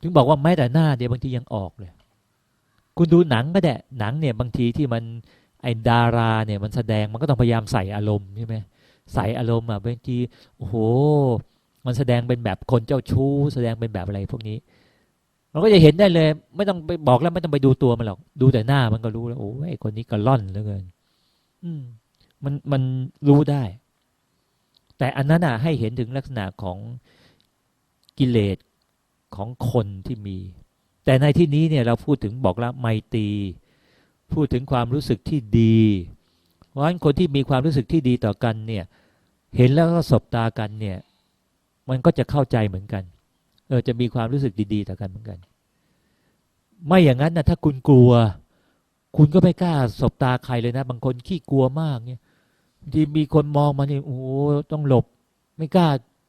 ถึงบอกว่าแม้แต่หน้าเดียวบางทียังออกเลย คุณดูหนังก็ได้หนังเนี่ยบางทีที่มันไอ้ดาราเนี่ยมันแสดงมันก็ต้องพยายามใส่อารมณ์ใช่ไหมใส่อารมณ์อะบางทีโอ้โห มันแสดงเป็นแบบคนเจ้าชู้ แสดงเป็นแบบอะไรพวกนี้มันก็จะเห็นได้เลย ไม่ต้องไปบอกแล้วไม่ต้องไปดูตัวมันหรอก ดูแต่หน้ามันก็รู้แล้วโอ้ยคนนี้ก็ล่อนเหลือเกิน อืม มันมันรู้ได้ แต่อันนั้นอะให้เห็นถึงลักษณะของกิเลส ของคนที่มี แต่ในที่นี้เนี่ยเราพูดถึงบอกแล้วไมตรีพูดถึงความรู้สึกที่ดี เพราะฉะนั้นคนที่มีความรู้สึกที่ดีต่อกันเนี่ยเห็นแล้วก็สบตากันเนี่ยมันก็จะเข้าใจเหมือนกันเออจะมีความรู้สึกดีๆต่อกันเหมือนกัน ไม่อย่างนั้นนะถ้าคุณกลัว คุณก็ไม่กล้าสบตาใครเลยนะ บางคนขี้กลัวมากเนี่ยทีมีคนมองมาเนี่ยโอ้ต้องหลบ ไม่กล้า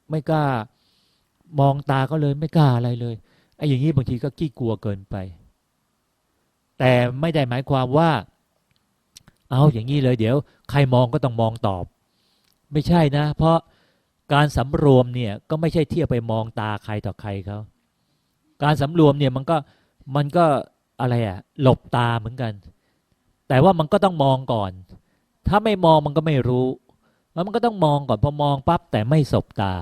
ไม่กล้า มองตาก็เลยไม่กล้าอะไรเลยไอ้อย่างนี้บางทีก็ขี้กลัวเกินไป แต่ไม่ได้หมายความว่า เอาอย่างนี้เลย เดี๋ยว ใครมองก็ต้องมองตอบ ไม่ใช่นะ เพราะการสำรวมเนี่ยก็ไม่ใช่เที่ยวไปมองตาใครต่อใครเขาการสำรวมเนี่ยมันก็มันก็อะไรอะหลบตาเหมือนกัน แต่ว่ามันก็ต้องมองก่อน ถ้าไม่มองมันก็ไม่รู้แล้วมันก็ต้องมองก่อนพอมองปั๊บแต่ไม่สบตา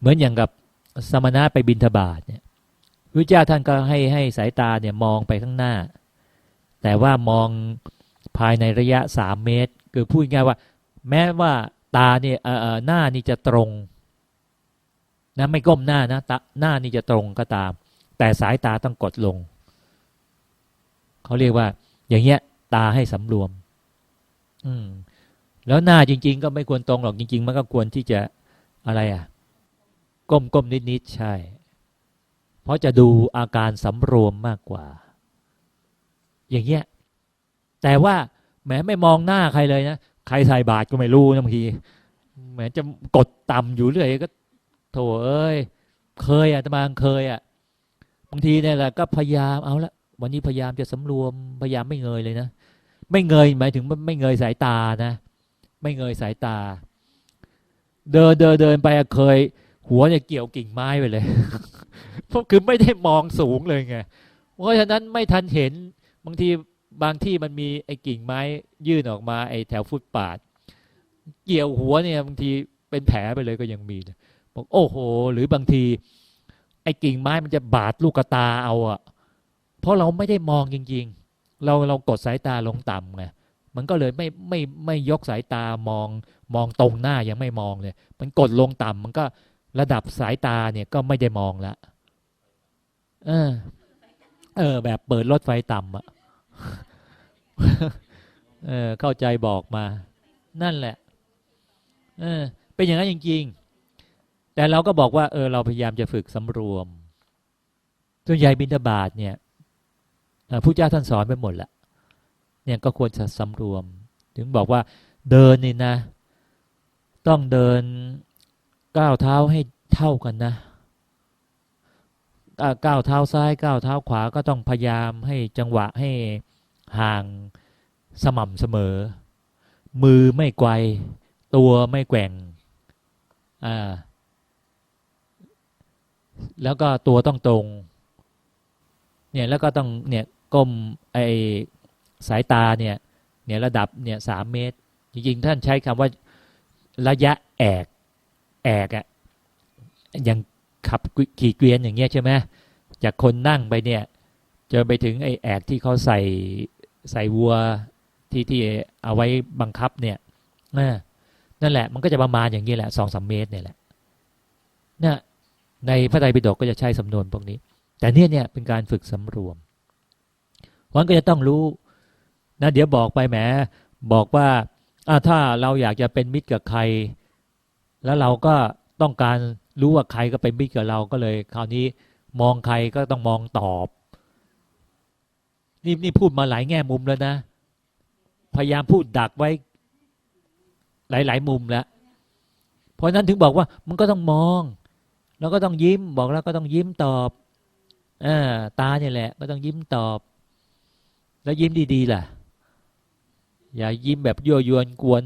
เหมือนอย่างกับสมณะไปบินทบาทเนี่ยพระเจ้าท่านก็ให้ให้สายตาเนี่ยมองไปข้างหน้า แต่ว่ามองภายในระยะสามเมตร คือพูดง่ายว่า แม้ว่าตาเนี่ยเอ่อหน้านี่จะตรงนะไม่ก้มหน้านะตาหน้านี่จะตรงก็ตาม แต่สายตาต้องกดลงเขาเรียกว่า อย่างเงี้ย ตาให้สำรวม อืมแล้วหน้าจริง ๆ ก็ไม่ควรตรงหรอกจริง ๆ มันก็ควรที่จะอะไรอะ ก้มก้มนิดๆใช่ เพราะจะดูอาการสำรวมมากกว่า อย่างเงี้ย แต่ว่าแหมไม่มองหน้าใครเลยนะ ใครใส่บาตรก็ไม่รู้นะบางทีแหมจะกดต่ำอยู่เรื่อยก็โถเอ้ย เคยอะตมาเคยอะ บางทีเนี่ยแหละก็พยายามเอาละวันนี้พยายามจะสำรวม พยายามไม่เงยเลยนะ ไม่เงยหมายถึงไม่เงยสายตานะ ไม่เงยสายตา เดินเดินเดินไปอะเคย หัวเนี่ยเกี่ยวกิ่งไม้ไปเลยพราคือไม่ได้มองสูงเลยไงเพราะฉะนั้นไม่ทันเห็นบางทีบางที่มันมีไอ้กิ่งไม้ยื่นออกมาไอ้แถวฟุตปาด เกี่ยวหัวเนี่ยบางทีเป็นแผลไปเลยก็ยังมีบอกโอ้โห หรือบางที ไอ้กิ่งไม้มันจะบาดลูกตาเอาอะเพราะเราไม่ได้มองจริง ๆ เราเรากดสายตาลงต่ำไงมันก็เลยไม่ไม่ไม่ยกสายตามองมองตรงหน้ายังไม่มองเลย มันกดลงต่ำมันก็ ระดับสายตาเนี่ยก็ไม่ได้มองละเออ เออ แบบเปิดรถไฟต่ำอะเออ เข้าใจบอกมา นั่นแหละ เออ เป็นอย่างนั้นจริงๆ แต่เราก็บอกว่า เออ เราพยายามจะฝึกสำรวมส่วนใหญ่บิณฑบาตเนี่ยผู้เจ้าท่านสอนไปหมดละเนี่ยก็ควรจะสำรวม ถึงบอกว่าเดินนี่นะ ต้องเดิน ก้าวเท้าให้เท่ากันนะก้าวเท้าซ้ายก้าวเท้าขวาก็ต้องพยายามให้จังหวะให้ห่างสม่ำเสมอ มือไม่ไกวตัวไม่แกว่งอ่าแล้วก็ตัวต้องตรง เนี่ยแล้วก็ต้องเนี่ยก้มไอสายตาเนี่ยเนี่ยระดับเนี่ยสามเมตร จริงๆ ท่านใช้คำว่าระยะแอก แอกอะอย่างขับขี่เกวียนอย่างเงี้ยใช่ไหมจากคนนั่งไปเนี่ยจะไปถึงไอ้แอกที่เขาใส่ใส่วัวที่ที่เอาไว้บังคับเนี่ยนั่นแหละ มันก็จะประมาณอย่างนี้แหละสองสามเมตรเนี่ยแหละนี่ยในพระไตรปิฎกก็จะใช้สำนวนพวกนี้ แต่เนี่ยเนี่ยเป็นการฝึกสำรวมวันก็จะต้องรู้นะเดี๋ยวบอกไปแหมบอกว่าถ้าเราอยากจะเป็นมิตรกับใคร แล้วเราก็ต้องการรู้ว่าใครก็เป็นมิตรกับเราก็เลย คราวนี้มองใครก็ต้องมองตอบ นี่นี่พูดมาหลายแง่มุมแล้วนะ พยายามพูดดักไว้ หลาย ๆ มุมแล้ว เพราะนั้นถึงบอกว่ามันก็ต้องมอง แล้วก็ต้องยิ้มบอกแล้วก็ต้องยิ้มตอบอตาเนี่ยแหละ ก็ต้องยิ้มตอบ แล้วยิ้มดีๆล่ะ อย่ายิ้มแบบยั่วยวนกวน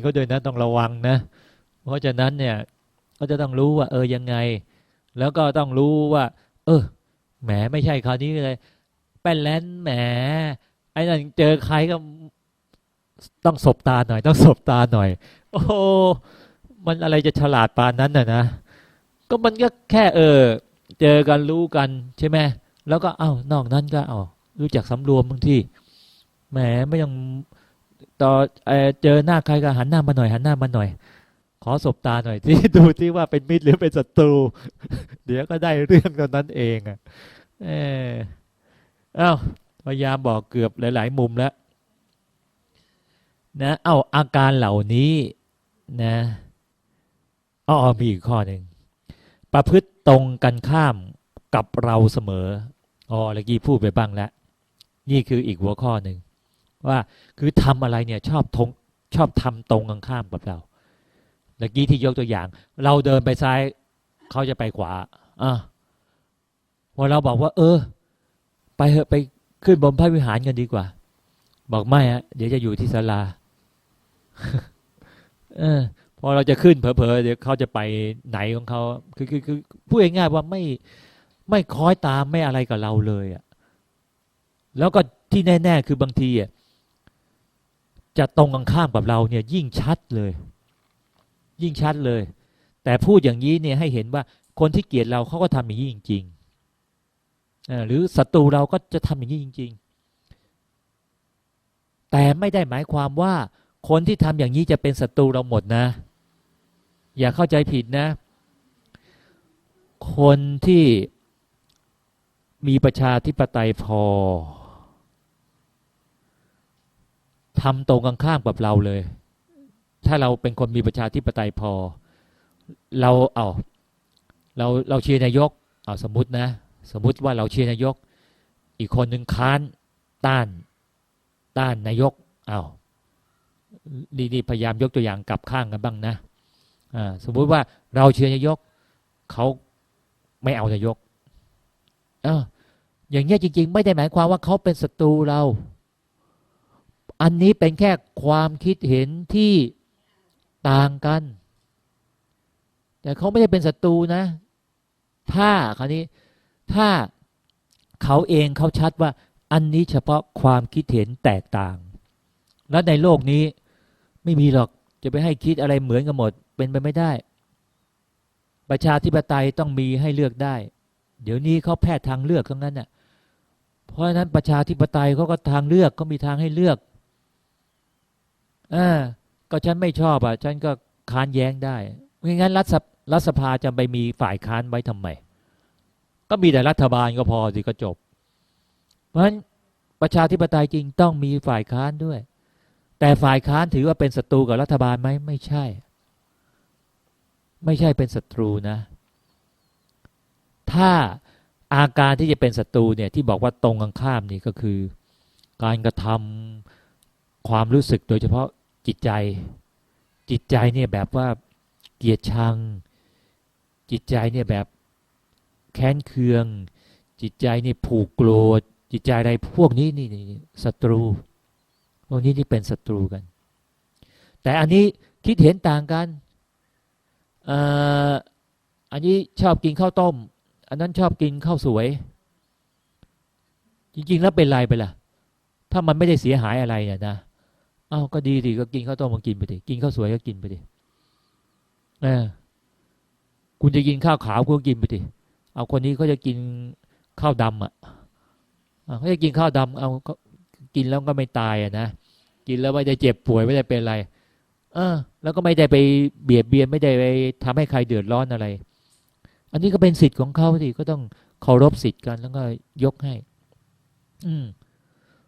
เขาโดยนะต้องระวังนะ เพราะฉะนั้นเนี่ยก็จะต้องรู้ว่า เออยังไง แล้วก็ต้องรู้ว่า เออแหมไม่ใช่คราวนี้เลยแป้นแลนแหมไอ้นั่นเจอใครก็ต้องสบตาหน่อย ต้องสบตาหน่อย โอ้โมันอะไรจะฉลาดปานนั้นน่ะนะก็มันก็แค่เออ เจอกันรู้กันใช่ไหมแล้วก็เอ้านอกนั้นก็เอารู้จักสำรวมบางที่แหมไม่ยังต่อเออเจอหน้าใครก็หันหน้ามาหน่อยหันหน้ามาหน่อย ขอสบตาหน่อยที่ดูที่ว่าเป็นมิตรหรือเป็นศัตรู เดี๋ยวก็ได้เรื่องตอนนั้นเองอะเอออ้าพยายามบอกเกือบหลาย ๆ มุมแล้วนะเอ้าอาการเหล่านี้นะอ๋อมีอีกข้อหนึ่งประพฤติตรงกันข้ามกับเราเสมออ๋อเมื่อกี้พูดไปบ้างแล้ว นี่คืออีกหัวข้อหนึ่งว่าคือทำอะไรเนี่ยชอบทงชอบทำตรงกันข้ามกับเรา เมื่อกี้ที่ยกตัวอย่าง เราเดินไปซ้ายเขาจะไปขวาอะพอเราบอกว่า เออ ไปเหอะไปขึ้นบนพระวิหารกันดีกว่า บอกไม่ฮะเดี๋ยวจะอยู่ที่ศาลาเออพอเราจะขึ้นเผลอๆเดี๋ยวเขาจะไปไหนของเขาคือคือคือพูดง่ายๆว่าไม่ไม่คอยตามไม่อะไรกับเราเลยอะ่ะแล้วก็ที่แน่ ๆ คือบางทีอะจะตรงกันข้ามกับเราเนี่ยยิ่งชัดเลย ยิ่งชัดเลย แต่พูดอย่างนี้เนี่ยให้เห็นว่าคนที่เกลียดเราเขาก็ทำอย่างนี้จริงๆหรือศัตรูเราก็จะทำอย่างนี้จริง ๆ แต่ไม่ได้หมายความว่า คนที่ทำอย่างนี้จะเป็นศัตรูเราหมดนะ อย่าเข้าใจผิดนะ คนที่มีประชาธิปไตยพอทำตรงกันข้ามกับเราเลย ถ้าเราเป็นคนมีประชาธิปไตยพอ เราเอาเราเราเชียร์นายกเอาสมมตินะ สมมติว่าเราเชียร์นายก อีกคนหนึ่งค้านต้านต้านนายกเอาดีดีพยายามยกตัวอย่างกลับข้างกันบ้างนะอ่าสมมุติว่าเราเชียร์นายกเขาไม่เอานายกเอออย่างเงี้ยจริง ๆ ไม่ได้หมายความว่าเขาเป็นศัตรูเรา อันนี้เป็นแค่ความคิดเห็นที่ ต่างกัน แต่เขาไม่ได้เป็นศัตรูนะ ถ้าคราวนี้ถ้าเขาเองเขาชัดว่า อันนี้เฉพาะความคิดเห็นแตกต่าง แล้วในโลกนี้ไม่มีหรอกจะไปให้คิดอะไรเหมือนกันหมด เป็นไปไม่ได้ ประชาธิปไตยต้องมีให้เลือกได้ เดี๋ยวนี้เขาแพทย์ทางเลือกทั้งนั้นน่ะเพราะฉะนั้นประชาธิปไตยเขาก็ทางเลือกก็มีทางให้เลือกอ่า ก็ฉันไม่ชอบอะฉันก็ค้านแย้งได้ไม่งั้นรัฐสภรัฐสภาจะไปมีฝ่ายค้านไว้ทำไม ก็มีแต่รัฐบาลก็พอสิก็จบ เพราะฉะนั้นประชาธิปไตยจริงต้องมีฝ่ายค้านด้วย แต่ฝ่ายค้านถือว่าเป็นศัตรูกับรัฐบาลไหมไม่ใช่ ไม่ใช่เป็นศัตรูนะ ถ้าอาการที่จะเป็นศัตรูเนี่ยที่บอกว่าตรงกันข้ามนี่ก็คือ การกระทำความรู้สึกโดยเฉพาะ จิตใจ จิตใจเนี่ยแบบว่าเกลียดชัง จิตใจเนี่ยแบบแค้นเคือง จิตใจเนี่ยผูกโกรธจิตใจอะไรพวกนี้นี่นี่ศัตรู พวกนี้นี่เป็นศัตรูกัน แต่อันนี้คิดเห็นต่างกันอ่ออันนี้ชอบกินข้าวต้ม อันนั้นชอบกินข้าวสวย จริง ๆ แล้วเป็นไรไปล่ะ ถ้ามันไม่ได้เสียหายอะไรเนี่ยนะ อ้าวก็ดีดิก็กินข้าวต้มมากินไปดิกินข้าวสวยก็กินไปดิเออคุณจะกินข้าวขาวคุณก็กินไปดิเอาคนนี้เขาจะกินข้าวดำอะอะเขาจะกินข้าวดำเอาก็กินแล้วก็ไม่ตายอะนะกินแล้วไม่ได้เจ็บป่วยไม่ได้เป็นอะไร เออ แล้วก็ไม่ได้ไปเบียดเบียนไม่ได้ไปทำให้ใครเดือดร้อนอะไร อันนี้ก็เป็นสิทธิ์ของเขาสิก็ต้องเคารพสิทธิ์กันแล้วก็ยกให้ อืม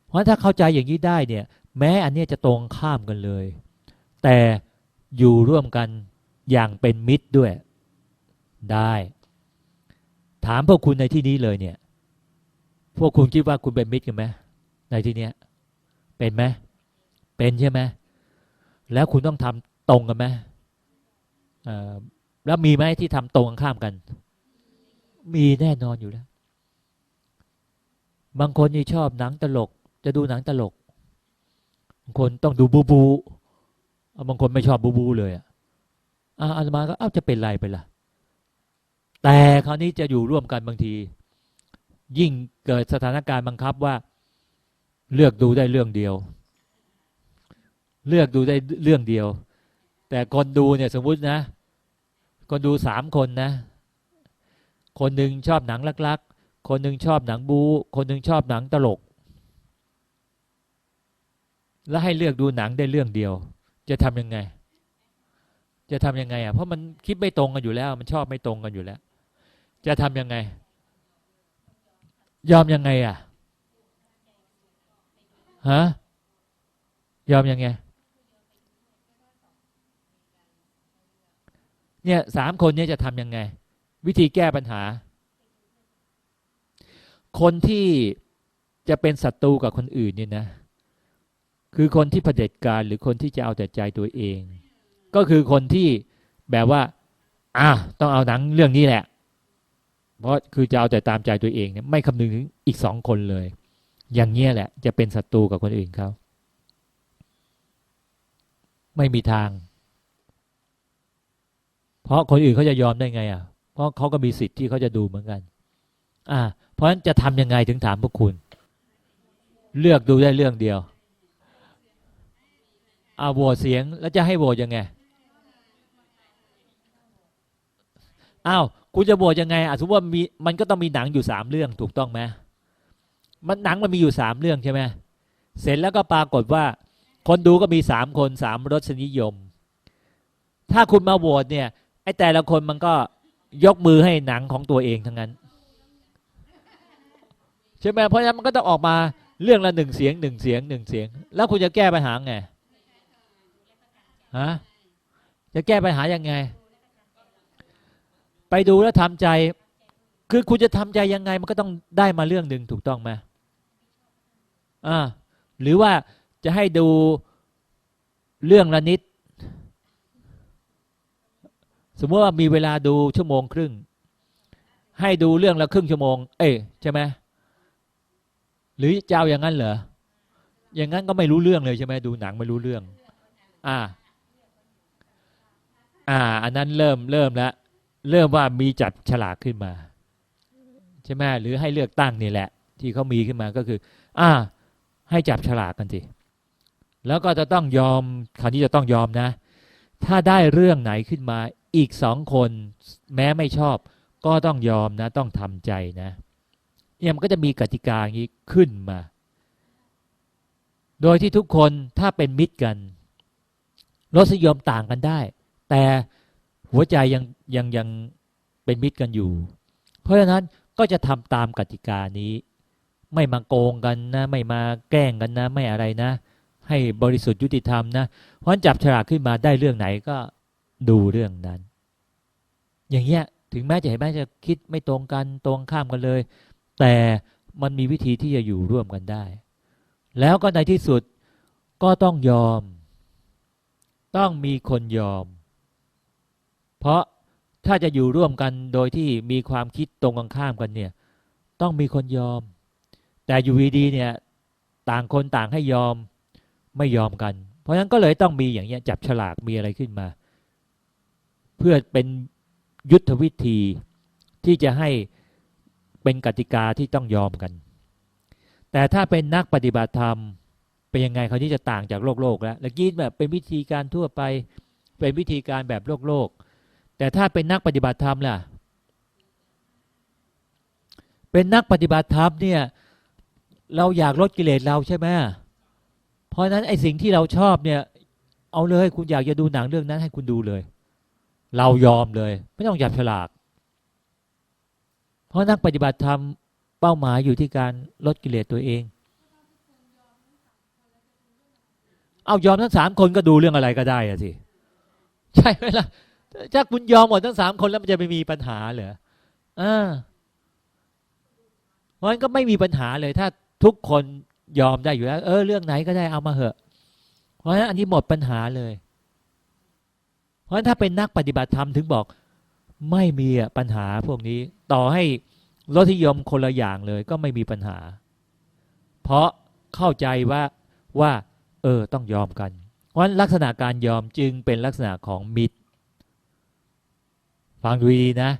เพราะถ้าเข้าใจอย่างนี้ได้เนี่ย แม้อันเนี้ยจะตรงข้ามกันเลย แต่อยู่ร่วมกันอย่างเป็นมิตรด้วย ได้ ถามพวกคุณในที่นี้เลยเนี่ย พวกคุณคิดว่าคุณเป็นมิตรกันไหมในที่เนี้ย เป็นไหมเป็นใช่ไหมแล้วคุณต้องทำตรงกันไหมอ่อแล้วมีไหมที่ทำตรงข้ามกัน มีแน่นอนอยู่แล้ว บางคนนี่ชอบหนังตลก จะดูหนังตลกางคนต้องดูบูบูบางคนไม่ชอบบูบู เลยอะอาอาตมาก็เอ้าจะเป็นไรไปล่ะ แต่คราวนี้จะอยู่ร่วมกันบางที ยิ่งเกิดสถานการณ์บังคับว่า เลือกดูได้เรื่องเดียว เลือกดูได้เรื่องเดียว แต่คนดูเนี่ยสมมุตินะ คนดูสามคนนะ คนหนึ่งชอบหนังลักๆคนหนึ่งชอบหนังบู คนหนึ่งชอบหนังตลก แล้วให้เลือกดูหนังได้เรื่องเดียว จะทำยังไง จะทำยังไงอะเพราะมันคิดไม่ตรงกันอยู่แล้ว มันชอบไม่ตรงกันอยู่แล้ว จะทำยังไง ยอมยังไงอะฮะยอมยังไง เนี่ยสามคนเนี้จะทำยังไง วิธีแก้ปัญหา คนที่จะเป็นศัตรูกับคนอื่นเนี่ยนะ คือคนที่เผด็จการหรือคนที่จะเอาแต่ใจตัวเอง ก็คือคนที่แบบว่าอะต้องเอาหนังเรื่องนี้แหละ เพราะคือจะเอาแต่ตามใจตัวเองเนี่ยไม่คำนึงถึงอีกสองคนเลย อย่างเงี้ยแหละ จะเป็นศัตรูกับคนอื่นเขาไม่มีทาง เพราะคนอื่นเขาจะยอมได้ไง อะ เพราะเขาก็มีสิทธิ์ที่เขาจะดูเหมือนกัน อ่า เพราะฉะนั้นจะทำยังไงถึงถามพวกคุณ เลือกดูได้เรื่องเดียว อาโหวตเสียงแล้วจะให้โหวตยังไงอ้าวคุณจะโหวตยังไงอะสมมติว่ามีมันก็ต้องมีหนังอยู่สามเรื่องถูกต้องไหมมันหนังมันมีอยู่สามเรื่องใช่ไหมเสร็จแล้วก็ปรากฏว่า คนดูก็มีสามคนสามรสนิยม ถ้าคุณมาโหวตเนี่ยไอ้แต่ละคนมันก็ยกมือให้หนังของตัวเองทั้งนั้นใช่ไหมเพราะฉะนั้นมันก็ต้องออกมาเรื่องละหนึ่งเสียงหนึ่งเสียงหนึ่งเสียง แล้วคุณจะแก้ปัญหาไง ฮะจะแก้ปัญหายังไง ไปดูแล้วทำใจ คือคุณจะทำใจยังไง มันก็ต้องได้มาเรื่องหนึ่งถูกต้องไหมอ่าหรือว่าจะให้ดูเรื่องละนิด สมมติว่ามีเวลาดูชั่วโมงครึ่ง ให้ดูเรื่องละครึ่งชั่วโมง เอ้ยใช่ไหมหรือจะเอาอย่างนั้นเหรออย่างนั้นก็ไม่รู้เรื่องเลยใช่ไหมดูหนังไม่รู้เรื่อง อ่า อ่า อันนั้นเริ่มเริ่มแล้วเริ่มว่ามีจับฉลากขึ้นมา ใช่ไหมหรือให้เลือกตั้งนี่แหละ ที่เขามีขึ้นมาก็คือ อ่า ให้จับฉลากกันสิแล้วก็จะต้องยอมคราวนี้จะต้องยอมนะ ถ้าได้เรื่องไหนขึ้นมาอีกสองคน แม้ไม่ชอบ ก็ต้องยอมนะ ต้องทำใจนะเนี่ยมันก็จะมีกติกาอย่างนี้ขึ้นมา โดยที่ทุกคนถ้าเป็นมิตรกันรสนิยมต่างกันได้ แต่หัวใจยังยังยังเป็นมิตรกันอยู่ เพราะฉะนั้นก็จะทำตามกติกานี้ ไม่มาโกงกันนะ ไม่มาแกล้งกันนะ ไม่อะไรนะ ให้บริสุทธิ์ยุติธรรมนะเพราะนั้นจับฉลากขึ้นมาได้เรื่องไหนก็ดูเรื่องนั้น อย่างเงี้ยถึงแม้จะเห็นแม้จะคิดไม่ตรงกันตรงข้ามกันเลย แต่มันมีวิธีที่จะอยู่ร่วมกันได้ แล้วก็ในที่สุดก็ต้องยอม ต้องมีคนยอม เพราะถ้าจะอยู่ร่วมกันโดยที่มีความคิดตรงกันข้ามกันเนี่ย ต้องมีคนยอม แต่อยู่ดีเนี่ย ต่างคนต่างให้ยอมไม่ยอมกัน เพราะฉะนั้นก็เลยต้องมีอย่างเงี้ยจับฉลากมีอะไรขึ้นมา เพื่อเป็นยุทธวิธีที่จะให้เป็นกติกาที่ต้องยอมกัน แต่ถ้าเป็นนักปฏิบัติธรรม เป็นยังไงเขาที่จะต่างจากโลกโลกแล้วแล้วกี้แบบเป็นวิธีการทั่วไป เป็นวิธีการแบบโลกโลก แต่ถ้าเป็นนักปฏิบัติธรรมล่ะ เป็นนักปฏิบัติธรรมเนี่ย เราอยากลดกิเลสเราใช่ไหมเพราะนั้นไอ้สิ่งที่เราชอบเนี่ย เอาเลยคุณอยากจะดูหนังเรื่องนั้นให้คุณดูเลย เรายอมเลย ไม่ต้องจับฉลาก เพราะนักปฏิบัติธรรมเป้าหมายอยู่ที่การลดกิเลสตัวเอง เอายอมทั้งสามคนก็ดูเรื่องอะไรก็ได้อะสิใช่ไหมล่ะ ถ้าคุณยอมหมดทั้งสามคนแล้วมันจะไม่มีปัญหาเหรออ่าเพราะฉะนั้นก็ไม่มีปัญหาเลย ถ้าทุกคนยอมได้อยู่แล้ว เออ เรื่องไหนก็ได้เอามาเหอะ เพราะฉะนั้นอันนี้หมดปัญหาเลย เพราะฉะนั้นถ้าเป็นนักปฏิบัติธรรมถึงบอก ไม่มีปัญหาพวกนี้ ต่อให้รสนิยมคนละอย่างเลย ก็ไม่มีปัญหา เพราะเข้าใจว่าว่า เออ ต้องยอมกัน เพราะฉะนั้นลักษณะการยอมจึงเป็นลักษณะของมิตร ฟังดูดีนะ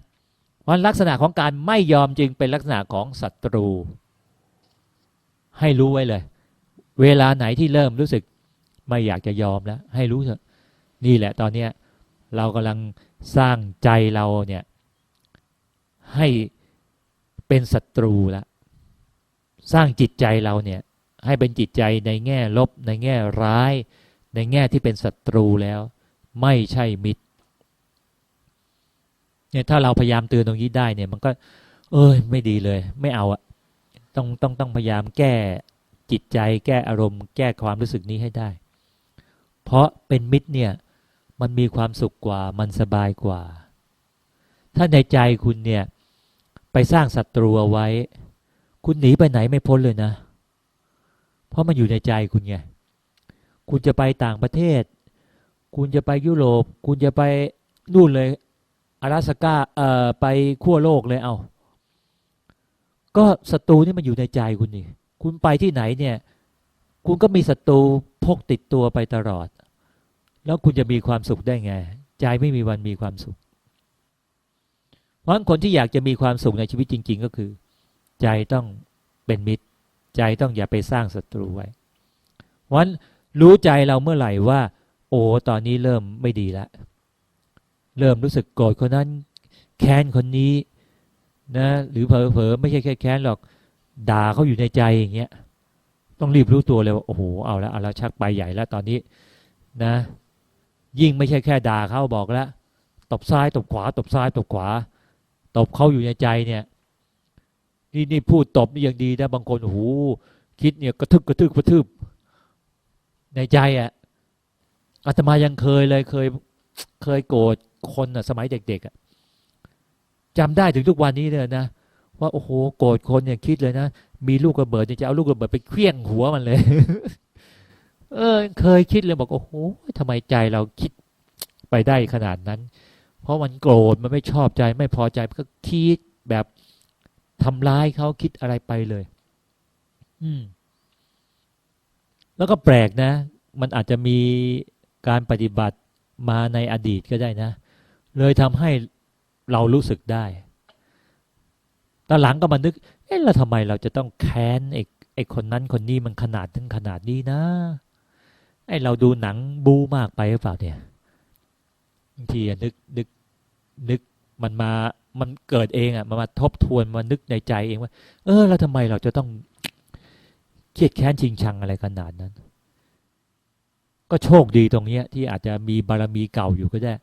เพราะลักษณะของการไม่ยอมจึงเป็นลักษณะของศัตรู ให้รู้ไว้เลย เวลาไหนที่เริ่มรู้สึกไม่อยากจะยอมแล้ว ให้รู้เถอะนี่แหละตอนเนี้ยเรากำลังสร้างใจเราเนี่ยให้เป็นศัตรูแล้วสร้างจิตใจเราเนี่ยให้เป็นจิตใจในแง่ลบ ในแง่ร้าย ในแง่ที่เป็นศัตรูแล้ว ไม่ใช่มิตร เนี่ยถ้าเราพยายามเตือนตรงนี้ได้เนี่ย มันก็ เอ้ยไม่ดีเลย ไม่เอาอะต้องต้องต้องพยายามแก้จิตใจ แก้อารมณ์ แก้ความรู้สึกนี้ให้ได้ เพราะเป็นมิตรเนี่ย มันมีความสุขกว่ามันสบายกว่า ถ้าในใจคุณเนี่ย ไปสร้างศัตรูเอาไว้ คุณหนีไปไหนไม่พ้นเลยนะ เพราะมันอยู่ในใจคุณไงคุณจะไปต่างประเทศ คุณจะไปยุโรป คุณจะไปนู่นเลย 阿拉สกาเอ่อไปขั้วโลกเลยเอา ก็ศัตรูนี่มันอยู่ในใจคุณนี่ คุณไปที่ไหนเนี่ย คุณก็มีศัตรูพกติดตัวไปตลอด แล้วคุณจะมีความสุขได้ไง ใจไม่มีวันมีความสุข เพราะฉะนั้นคนที่อยากจะมีความสุขในชีวิตจริง ๆ ก็คือ ใจต้องเป็นมิตร ใจต้องอย่าไปสร้างศัตรูไว้เพราะฉะนั้นรู้ใจเราเมื่อไหร่ว่า โอ้ตอนนี้เริ่มไม่ดีแล้ว เริ่มรู้สึกโกรธคนนั้น แค้นคนนี้นะหรือเผลอๆไม่ใช่แค่แค้นหรอกด่าเขาอยู่ในใจอย่างเงี้ยต้องรีบรู้ตัวเลยว่าโอ้โหเอาล้วเอาล้วชักไปใหญ่แล้วตอนนี้นะ ยิ่งไม่ใช่แค่ด่าเขาบอกแล้วตบซ้ายตบขวา ตบซ้ายตบขวา ตบเขาอยู่ในใจเนี่ยนี่นี่พูดตบนี่ยังดีนะบางคนโอ้โหคิดเนี่ยกระทึกกระทึกกระทึบในใจอะ่ะอาตมายังเคยเลยเคยเคยโกรธ คนอะสมัยเด็กๆอะจำได้ถึงทุกวันนี้เลยนะว่าโอ้โหโกรธคนเนี่ยคิดเลยนะมีลูกระเบิดจะเอาลูกระเบิดไปเคลี้ยงหัวมันเลย เออ เคยคิดเลยบอกโอ้โหทำไมใจเราคิดไปได้ขนาดนั้น เพราะมันโกรธมันไม่ชอบใจ ไม่พอใจก็คิดแบบทำร้ายเขาคิดอะไรไปเลย อืม แล้วก็แปลกนะ มันอาจจะมีการปฏิบัติมาในอดีตก็ได้นะ เลยทำให้เรารู้สึกได้ตอนหลังก็มานึก เอ๊ะแล้วทำไมเราจะต้องแค้นไอ้ไอ้คนนั้นคนนี้มันขนาดถึงขนาดนี้นะ ไอ้เราดูหนังบูมากไปหรือเปล่าเนี่ยบางทีนึกนึกนึกมันมา มันเกิดเองอะ มันมาทบทวนมานึกในใจเองว่า เออแล้วทำไมเราจะต้องเครียดแค้นชิงชังอะไรขนาดนั้น ก็โชคดีตรงเนี้ย ที่อาจจะมีบารมีเก่าอยู่ก็ได้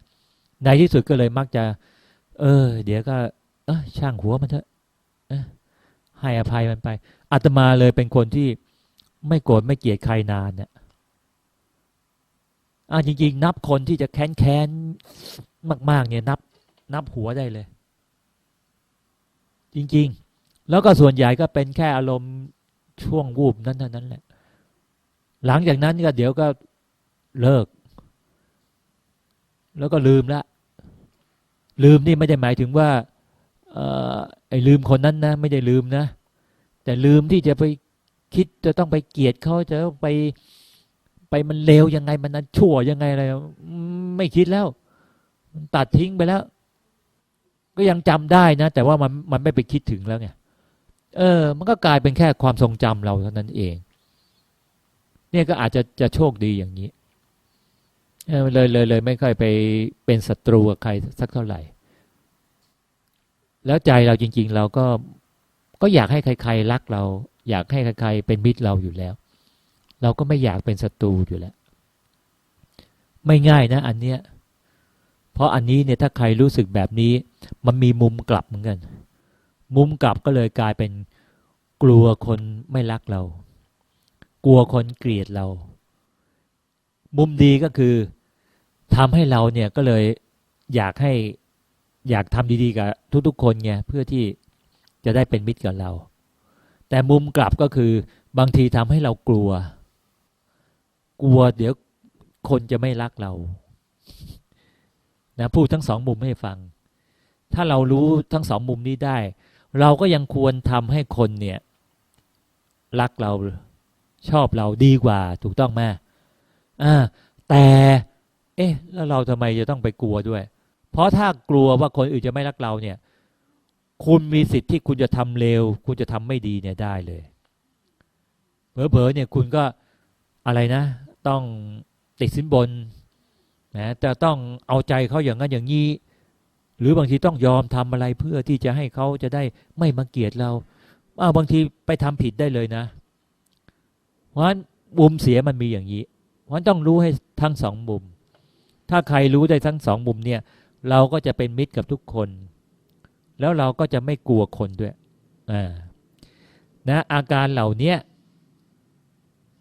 ในที่สุดก็เลยมักจะ เออ เดี๋ยวก็ เออช่างหัวมันเถอะให้อภัยมันไปอาตมาเลยเป็นคนที่ไม่โกรธไม่เกลียดใครนานเนี่ยอ่าจริง ๆ นับคนที่จะแค้นแค้นมาก ๆ เนี่ยนับ นับหัวได้เลย จริง ๆ แล้วก็ส่วนใหญ่ก็เป็นแค่อารมณ์ช่วงวูบนั้นเท่านั้นแหละ หลังจากนั้นก็เดี๋ยวก็เลิก แล้วก็ลืมละลืมนี่ไม่ได้หมายถึงว่าไอ้ลืมคนนั้นนะ ไม่ได้ลืมนะ แต่ลืมที่จะไปคิดจะต้องไปเกลียดเขาจะไปไปมันเลวยังไงมันนั้นชั่วยังไงอะไรไม่คิดแล้ว ตัดทิ้งไปแล้ว ก็ยังจำได้นะ แต่ว่ามันมันไม่ไปคิดถึงแล้วไงเออ มันก็กลายเป็นแค่ความทรงจำเราเท่านั้นเอง เนี่ยก็อาจจะจะโชคดีอย่างนี้ เลยเลยเลยไม่ค่อยไปเป็นศัตรูกับใครสักเท่าไหร่ แล้วใจเราจริง ๆ เราก็ก็อยากให้ใคร ๆ รักเรา อยากให้ใครๆเป็นมิตรเราอยู่แล้ว เราก็ไม่อยากเป็นศัตรูอยู่แล้ว ไม่ง่ายนะ อันเนี้ยเพราะอันนี้เนี่ยถ้าใครรู้สึกแบบนี้ มันมีมุมกลับเหมือนกัน มุมกลับก็เลยกลายเป็นกลัวคนไม่รักเรา กลัวคนเกลียดเรา มุมดีก็คือ ทำให้เราเนี่ยก็เลยอยากให้อยากทำดีๆกับทุกๆ คนไงเพื่อที่จะได้เป็นมิตรกับเรา แต่มุมกลับก็คือบางทีทำให้เรากลัว กลัวเดี๋ยวคนจะไม่รักเรานะพูดทั้งสองมุมให้ฟัง ถ้าเรารู้ทั้งสองมุมนี้ได้ เราก็ยังควรทำให้คนเนี่ย รักเราชอบเราดีกว่า ถูกต้องไหมอ่าแต่ เอ๊ะแล้วเราทำไมจะต้องไปกลัวด้วย เพราะถ้ากลัวว่าคนอื่นจะไม่รักเราเนี่ย คุณมีสิทธิ์ที่คุณจะทำเลวคุณจะทำไม่ดีเนี่ยได้เลยเผลอๆเนี่ยคุณก็อะไรนะ ต้องติดสินบนนะแต่ต้องเอาใจเขาอย่างนั้นอย่างนี้ หรือบางทีต้องยอมทำอะไรเพื่อที่จะให้เขาจะได้ไม่มาเกลียดเราอ้าวบางทีไปทำผิดได้เลยนะ เพราะฉะนั้นมุมเสียมันมีอย่างนี้ เพราะฉะนั้นต้องรู้ให้ทั้งสองมุม ถ้าใครรู้ได้ทั้งสองมุมเนี่ยเราก็จะเป็นมิตรกับทุกคน แล้วเราก็จะไม่กลัวคนด้วยนะอาการเหล่านี้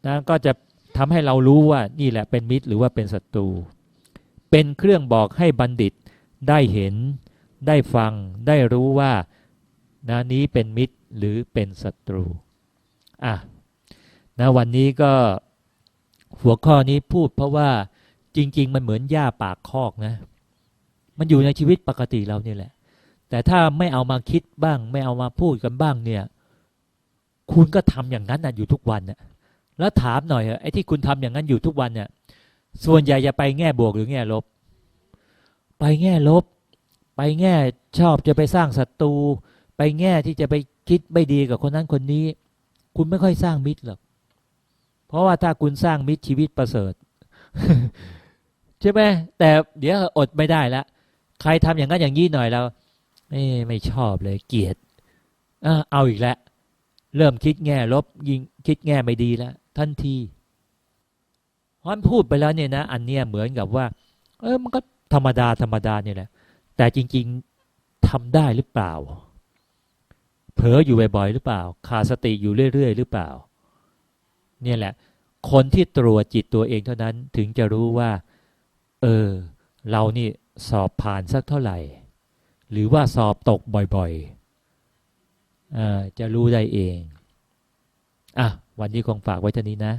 นะก็จะทำให้เรารู้ว่านี่แหละเป็นมิตรหรือว่าเป็นศัตรู เป็นเครื่องบอกให้บัณฑิตได้เห็น ได้ฟัง ได้รู้ว่านะนี้เป็นมิตรหรือเป็นศัตรูอะนะวันนี้ก็หัวข้อนี้พูดเพราะว่า จริง ๆ มันเหมือนหญ้าปากคอกนะ มันอยู่ในชีวิตปกติเราเนี่ยแหละ แต่ถ้าไม่เอามาคิดบ้าง ไม่เอามาพูดกันบ้างเนี่ย คุณก็ทำอย่างนั้นนะอยู่ทุกวันน่ะแล้วถามหน่อยเถอะไอ้ที่คุณทำอย่างนั้นอยู่ทุกวันเนี่ย ส่วนใหญ่จะไปแง่บวกหรือแง่ลบ ไปแง่ลบ ไปแง่ชอบจะไปสร้างศัตรู ไปแง่ที่จะไปคิดไม่ดีกับคนนั้นคนนี้ คุณไม่ค่อยสร้างมิตรหรอก เพราะว่าถ้าคุณสร้างมิตรชีวิตประเสริฐ ใช่ไหมแต่เดี๋ยวอดไม่ได้ละใครทำอย่างนั้นอย่างนี้หน่อยเราเอ้ไม่ชอบเลยเกลียดเอเอาอีกแล้วเริ่มคิดแง่ลบยิงคิดแง่ไม่ดีแล้วทันทีเพราะฉะนั้นพูดไปแล้วเนี่ยนะ อันเนี้ยเหมือนกับว่า เออมันก็ธรรมดาธรรมดาเนี่ยแหละ แต่จริง ๆทำได้หรือเปล่า เผลออยู่บ่อยๆหรือเปล่า ขาดสติอยู่เรื่อยๆหรือเปล่า เนี่ยแหละ คนที่ตรวจจิตตัวเองเท่านั้นถึงจะรู้ว่า ออ เรานี่สอบผ่านสักเท่าไหร่ หรือว่าสอบตกบ่อยๆอ่าจะรู้ได้เอง อะ วันนี้คงฝากไว้เท่านี้นะ